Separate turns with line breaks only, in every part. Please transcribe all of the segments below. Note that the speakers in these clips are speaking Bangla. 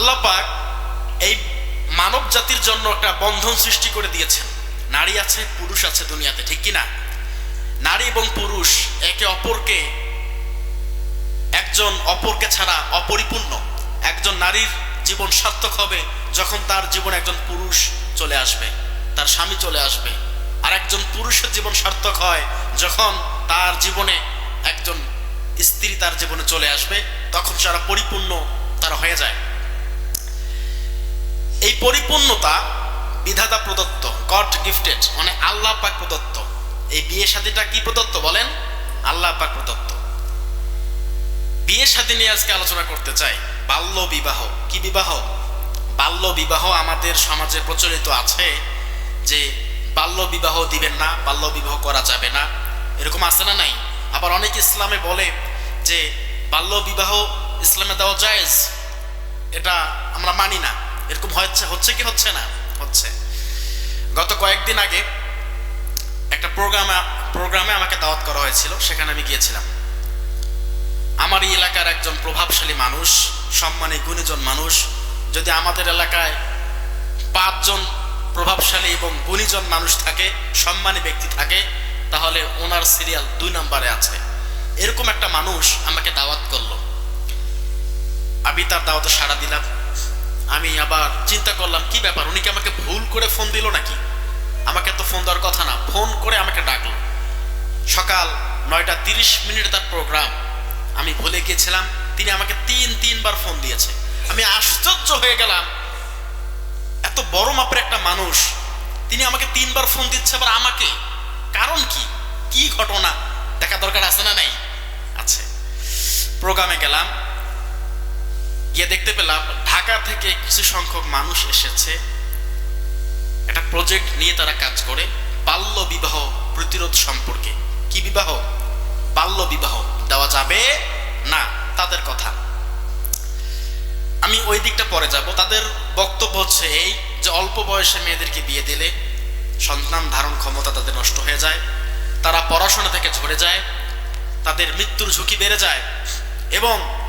আল্লাহ পাক এই মানব জাতির জন্য একটা বন্ধন সৃষ্টি করে দিয়েছেন। নারী আছে, পুরুষ আছে দুনিয়াতে, ঠিক কি না নারী এবং পুরুষ একে অপরকে, একজন অপরকে ছাড়া অপরিপূর্ণ। একজন নারীর জীবন সার্থক হবে যখন তার জীবন একজন পুরুষ চলে আসবে, তার স্বামী চলে আসবে। আর একজন পুরুষের জীবন সার্থক হয় যখন তার জীবনে একজন স্ত্রী তার জীবনে চলে আসবে, তখন যারা পরিপূর্ণ তারা হয়ে যায়। পরিপূর্ণতা বিধাতা প্রদত্ত গড গিফটেড মানে আল্লাহ পাক প্রদত্ত। এই বিয়ে শাদীটা কি প্রদত্ত বলেন? আল্লাহ পাক প্রদত্ত। বিয়ে শাদী নিয়ে আজকে আলোচনা করতে চাই, বাল্য বিবাহ। কি বিবাহ? বাল্য বিবাহ আমাদের সমাজে প্রচলিত আছে যে বাল্য বিবাহ দিবেন না, বাল্য বিবাহ করা যাবে না। এরকম আছে না নাই? আবার অনেক ইসলামে বলে যে বাল্য বিবাহ ইসলামে দেওয়া জায়েজ, এটা আমরা মানি না। এরকম হচ্ছে হচ্ছে কি হচ্ছে না? হচ্ছে। গত কয়েকদিন আগে একটা প্রোগ্রামে প্রোগ্রামে আমাকে দাওয়াত করা হয়েছিল, সেখানে আমি গিয়েছিলাম। আমার এই এলাকার একজন প্রভাবশালী মানুষ, সম্মানী গুণীজন মানুষ, যদি আমাদের এলাকায় পাঁচজন প্রভাবশালী এবং গুণীজন মানুষ থাকে, সম্মানী ব্যক্তি থাকে, তাহলে ওনার সিরিয়াল দুই নম্বরে আছে। এরকম একটা মানুষ আমাকে দাওয়াত করল। আমি তার দাওয়াতে সাড়া দিলাম। আমি আবার চিন্তা করলাম, কি ব্যাপার? উনি কি আমাকে ভুল করে ফোন দিল নাকি? আমাকে তো ফোন দেওয়ার কথা না, ফোন করে আমাকে ডাকলো। সকাল নয়টা তিরিশ মিনিট তার প্রোগ্রাম আমি ভুলে গিয়েছিলাম, তিনি আমাকে তিন, তিনবার ফোন দিয়েছে। আমি আশ্চর্য হয়ে গেলাম। এত বড় মাপের একটা মানুষ, তিনি আমাকে তিনবার ফোন দিচ্ছে, আবার আমাকে? কারণ কি? কি ঘটনা? দেখা দরকার আছে না নাই? আছে প্রোগ্রামে গেলাম। গিয়ে দেখতে পেলাম ঢাকা থেকে কিছু সংখ্যক মানুষ এসেছে। একটা প্রজেক্ট নিয়ে তারা কাজ করে, বাল্য বিবাহ প্রতিরোধ সম্পর্কে। কি বিবাহ? বাল্য বিবাহ। দেওয়া যাবে? না, তাদের কথা। আমি ওই দিকটা পরে যাব। তাদের বক্তব্য হচ্ছে এই যে অল্প বয়সে মেয়েদেরকে বিয়ে দিলে সন্তান ধারণ ক্ষমতা তাদের নষ্ট হয়ে যায়, তারা পড়াশোনা থেকে ঝরে যায়, তাদের মৃত্যুর ঝুঁকি বেড়ে যায় এবং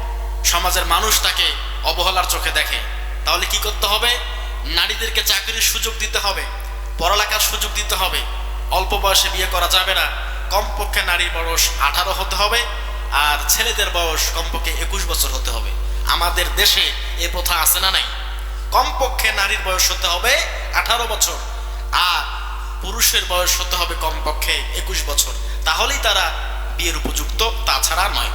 সমাজের মানুষ তাকে অবহেলার চোখে দেখে। তাহলে কি করতে হবে? নারীদেরকে চাকরির সুযোগ দিতে হবে, পড়ালেখার সুযোগ দিতে হবে। অল্প বয়সে বিয়ে করা যাবে না। কমপক্ষে নারীর বয়স আঠারো হতে হবে আর ছেলেদের বয়স কমপক্ষে একুশ বছর হতে হবে। আমাদের দেশে এ প্রথা আছে না নাই? কমপক্ষে নারীর বয়স হতে হবে আঠারো বছর আর পুরুষের বয়স হতে হবে কমপক্ষে একুশ বছর। তাহলেই তারা বিয়ের উপযুক্ত, তাছাড়া নয়।